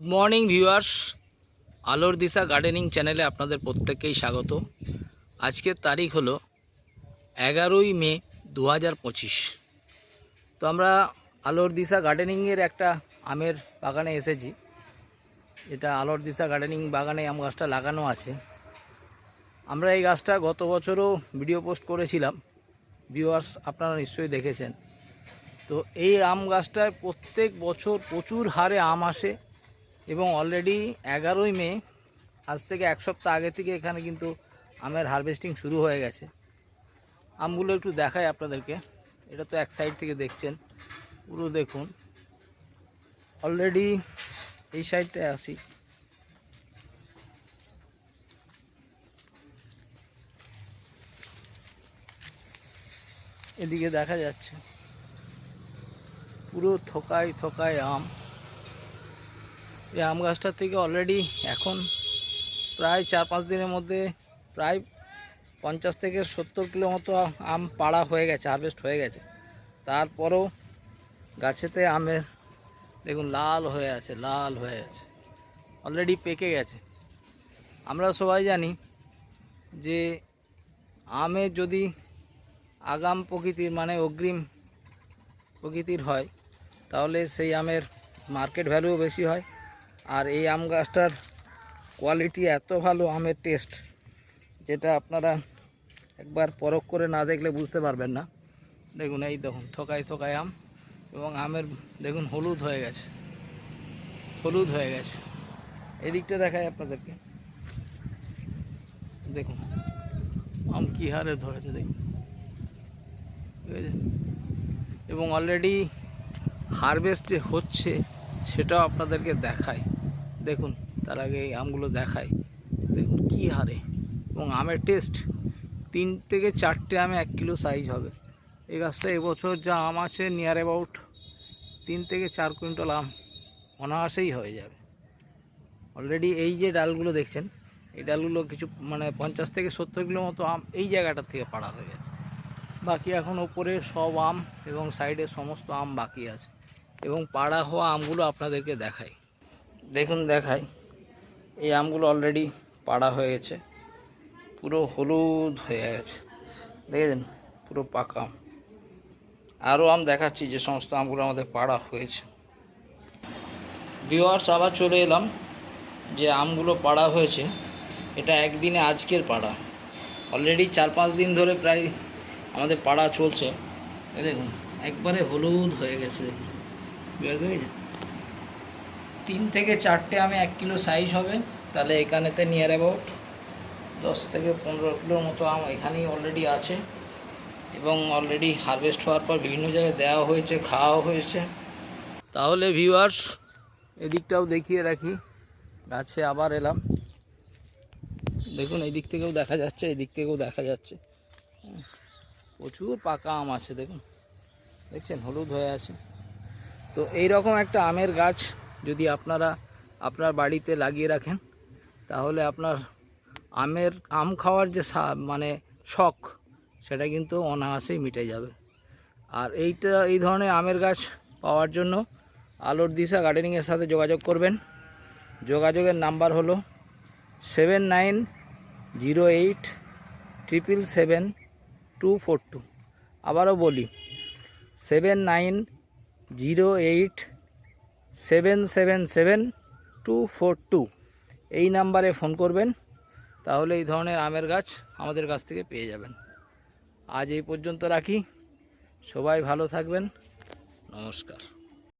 Morning viewers, আলোর দিশা gardening চ্যানেলে আপনাদের প্রত্যেককেই স্বাগত। আজকের তারিখ হলো এগারোই মে দু হাজার পঁচিশ। তো আমরা আলোর দিশা গার্ডেনিংয়ের একটা আমের বাগানে এসেছি। এটা আলোর দিশা গার্ডেনিং বাগানে আম গাছটা লাগানো আছে। আমরা এই গাছটা গত বছরও ভিডিও পোস্ট করেছিলাম। ভিউয়ার্স, আপনারা নিশ্চয়ই দেখেছেন। তো এই আম গাছটায় প্রত্যেক বছর প্রচুর হারে আম আসে। এবং অলরেডি এগারোই মে, আজ থেকে এক সপ্তাহ আগে থেকে এখানে কিন্তু আমের হারভেস্টিং শুরু হয়ে গেছে। আমগুলো একটু দেখাই আপনাদেরকে। এটা তো এক সাইড থেকে দেখছেন। পুরো দেখুন। অলরেডি এই সাইডটায় আসি এদিকে দেখা যাচ্ছে। পুরো থোকায় থোকায় আম। এই আম গাছটার থেকে অলরেডি এখন প্রায় চার পাঁচ দিনের মধ্যে প্রায় পঞ্চাশ থেকে সত্তর কিলো মতো আম পাড়া হয়ে গেছে হারভেস্ট হয়ে গেছে। তারপরও গাছেতে আমের দেখুন লাল হয়ে আছে, লাল হয়ে আছে। অলরেডি পেকে গেছে। আমরা সবাই জানি যে আমের যদি আগাম প্রকৃতির মানে অগ্রিম প্রকৃতির হয়, তাহলে সেই আমের মার্কেট ভ্যালুও বেশি হয়। আর এই আম গাছটার কোয়ালিটি এত ভালো, আমের টেস্ট যেটা আপনারা একবার পরখ করে না দেখলে বুঝতে পারবেন না। দেখুন, এই দেখুন, থকায় থোকায় আম এবং আমের, দেখুন, হলুদ হয়ে গেছে। হলুদ হয়ে গেছে। এদিকটা দেখায় আপনাদেরকে। দেখুন, আম কী হারে ধরেছে, দেখুন। ঠিক আছে এবং অলরেডি হারভেস্ট হচ্ছে। সেটাও আপনাদেরকে দেখায় দেখুন, তার আগে এই আমগুলো দেখায় দেখুন কী হারে। এবং আমের টেস্ট, তিন থেকে চারটে আমে এক কিলো সাইজ হবে। এই গাছটা এবছর যা আম আছে নিয়ার অ্যাবাউট তিন থেকে চার কুইন্টাল আম অনায়াসেই হয়ে যাবে। অলরেডি এই যে ডালগুলো দেখছেন, এই ডালগুলো কিছু মানে পঞ্চাশ থেকে সত্তর কিলো মতো আম এই জায়গাটার থেকে পাড়া হয়ে গেছে। বাকি এখন ওপরে সব আম এবং সাইডে সমস্ত আম বাকি আছে। এবং পাড়া হওয়া আমগুলো আপনাদেরকে দেখাই। দেখুন, দেখাই। এই আমগুলো অলরেডি পাড়া হয়ে গেছে। পুরো হলুদ হয়ে গেছে। দেখেছেন? পুরো পাকা আম। আরও আম দেখাচ্ছি যে সমস্ত আমগুলো আমাদের পাড়া হয়েছে। ভিওয়ার্স আবার চলে এলাম যে আমগুলো পাড়া হয়েছে। এটা একদিনে আজকের পাড়া। অলরেডি চার পাঁচ দিন ধরে প্রায় আমাদের পাড়া চলছে। দেখুন, একবারে হলুদ হয়ে গেছে। দেখুন বুঝতে পেরেছেন তিন থেকে চারটে আমি এক কিলো সাইজ হবে, তাহলে এখানেতে নিয়ার অ্যাবাউট দশ থেকে পনেরো কিলোর মতো আম এখানেই অলরেডি আছে। এবং অলরেডি হারভেস্ট হওয়ার পর বিভিন্ন জায়গায় দেওয়া হয়েছে খাওয়াও হয়েছে। তাহলে ভিউয়ার্স এদিকটাও দেখিয়ে রাখি। গাছে আবার এলাম। দেখুন এই দিক থেকেও দেখা যাচ্ছে এই দিক থেকেও দেখা যাচ্ছে। প্রচুর পাকা আম আছে, দেখুন। দেখছেন, হলুদ হয়ে আছে। তো এই রকম একটা আমের গাছ যদি আপনারা আপনার বাড়িতে লাগিয়ে রাখেন, তাহলে আপনার আমের, আম খাওয়ার যে মানে শখ, সেটা কিন্তু অনায়াসেই মিটে যাবে। আর এইটা, এই ধরনের আমের গাছ পাওয়ার জন্য আলোর দিশা গার্ডেনিংয়ের সাথে যোগাযোগ করবেন। যোগাযোগের নাম্বার হলো seven nine zero eight triple seven two four two. আবারও বলি, seven nine zero eight seven seven seven two four two. এই নাম্বারে ফোন করবেন, তাহলে এই ধরনের আমের গাছ আমাদের কাছ থেকে পেয়ে যাবেন। আজ এই পর্যন্ত রাখি। সবাই ভালো থাকবেন। নমস্কার।